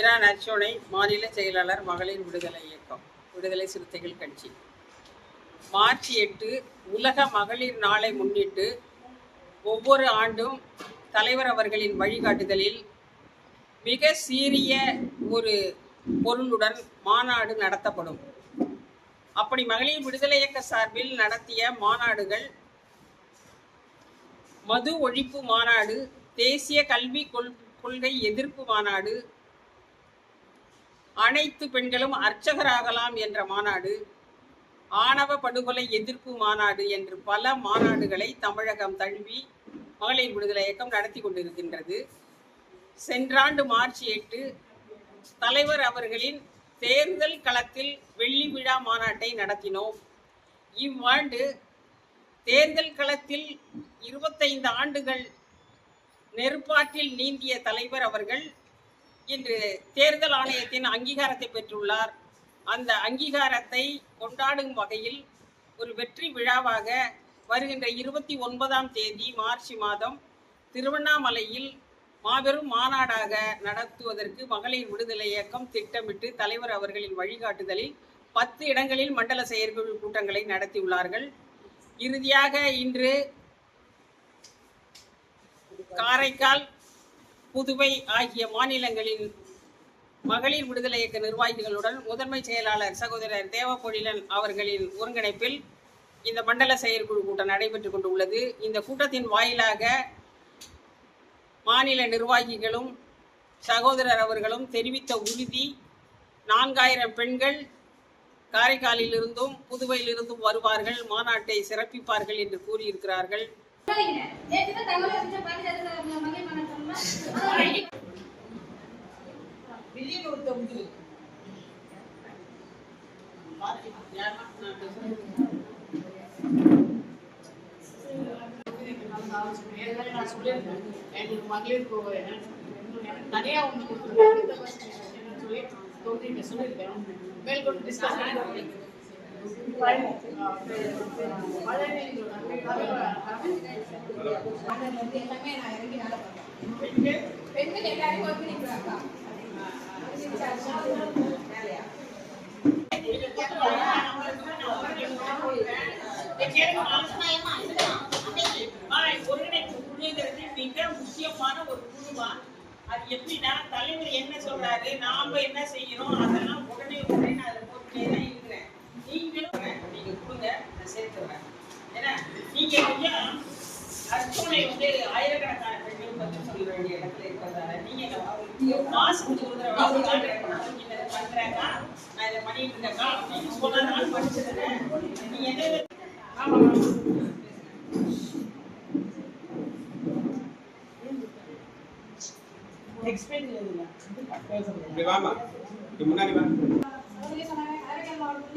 இரா நச்சோனை மாநில செயலாளர் மகளிர் விடுதலை இயக்கம் விடுதலை சிறுத்தைகள் கட்சி. மார்ச் எட்டு உலக மகளிர் நாளை முன்னிட்டு ஒவ்வொரு ஆண்டும் தலைவர் அவர்களின் வழிகாட்டுதலில் மிக சீரிய ஒரு பொருளுடன் மாநாடு நடத்தப்படும். அப்படி மகளிர் விடுதலை இயக்க சார்பில் நடத்திய மாநாடுகள் மது ஒழிப்பு மாநாடு தேசிய கல்வி கொள் கொள்கை எதிர்ப்பு மாநாடு அனைத்து பெண்களும் அர்ச்சகராகலாம் என்ற மாநாடு ஆணவ படுகொலை எதிர்ப்பு மாநாடு என்று பல மாநாடுகளை தமிழகம் தழுவி மகளிர் விடுதலை இயக்கம் நடத்தி கொண்டிருக்கின்றது. சென்றாண்டு மார்ச் எட்டு தலைவர் அவர்களின் தேர்தல் களத்தில் வெள்ளி விழா மாநாட்டை நடத்தினோம். இவ்வாண்டு தேர்தல் களத்தில் இருபத்தைந்து ஆண்டுகள் நெருப்பாற்றில் நீந்திய தலைவர் அவர்கள் இன்று தேர்தல் ஆணையத்தின் அங்கீகாரத்தை பெற்றுள்ளார். அந்த அங்கீகாரத்தை கொண்டாடும் வகையில் ஒரு வெற்றி விழாவாக வருகின்ற இருபத்தி ஒன்பதாம் தேதி மார்ச் மாதம் திருவண்ணாமலையில் மாபெரும் மாநாடாக நடத்துவதற்கு மகளிர் விடுதலை இயக்கம் திட்டமிட்டு தலைவர் அவர்களின் வழிகாட்டுதலில் பத்து இடங்களில் மண்டல செயற்குழு கூட்டங்களை நடத்தியுள்ளார்கள். இறுதியாக இன்று காரைக்கால் புதுவை ஆகிய மாநிலங்களின் மகளிர் விடுதலை இயக்க நிர்வாகிகளுடன் முதன்மை செயலாளர் சகோதரர் தேவப்பொழிலன் அவர்களின் ஒருங்கிணைப்பில் இந்த மண்டல செயற்குழு கூட்டம் நடைபெற்று கொண்டுள்ளது. இந்த கூட்டத்தின் வாயிலாக மாநில நிர்வாகிகளும் சகோதரர் அவர்களும் தெரிவித்த உறுதி நான்காயிரம் பெண்கள் காரைக்காலில் இருந்தும் வருவார்கள் மாநாட்டை சிறப்பிப்பார்கள் என்று கூறியிருக்கிறார்கள். நேற்று வில்லியனூர் தொகுதி எங்களுக்கு மகளிர் ஒன்று சொல்லி சொல்லியிருக்கேன் டிஸ்கஸ் பண்ணி எல்லாமே நான் இறங்கி வேலை பெண்கள் மிக முக்கியமான ஒரு குழுவா அது எப்படின்னா தலைவர் என்ன சொல்றாரு நாம என்ன செய்யறோம் அதெல்லாம் உடனே உடனே நான் அதை இதை நான் இதை பண்ணிட்டு அப்படின்னு நான் என்ன ஆமா. இப்படி வாமா இப்படி முன்னாடி வந்து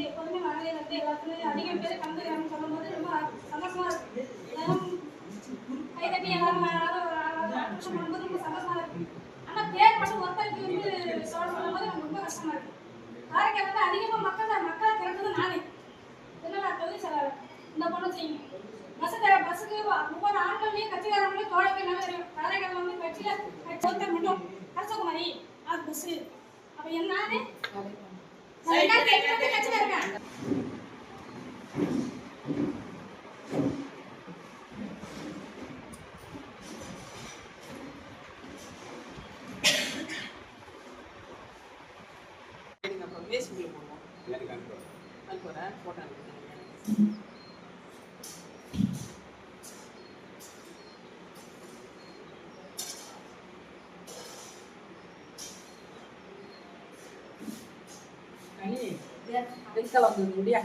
எப்போதுமே வந்து எல்லாத்துலயும் பேர் கலந்துக்கிறாங்கன்னு சொல்லும்போது ரொம்ப சந்தோஷமா இருக்கு எல்லாரும் கைதட்டி எல்லாரும் யாராவது ஒரு ஆளாவது அட்மிஷன் பண்ணும்போது ரொம்ப சந்தோஷமா இருக்கு ஆனா பேர் மட்டும் ஒருத்தருக்கு வந்து சொல்லும் கஷ்டமா இருக்கு காரைக்கால் வந்து அதிகமா மக்கள் மக்களை திறந்தது நானே. இதனால தொழில் செயலாளர் இந்த பொண்ணு செய்யுங்க. பஸ் பஸ்ஸுக்கு ஒவ்வொரு ஆண்கள்லயும் கட்சிக்காரங்களையும் தோழர்கள் நல்லா தெரியும் காரைக்கால் வந்து கட்சியில ஒருத்தர் மட்டும். ஹர்ஷகுமாரி அது பஸ் அப்ப என்னானே நான்? எனக்கு அனுப்பு. அனுப்புறேன் போட்டோ அனுப்புறேன் கனி, முடியா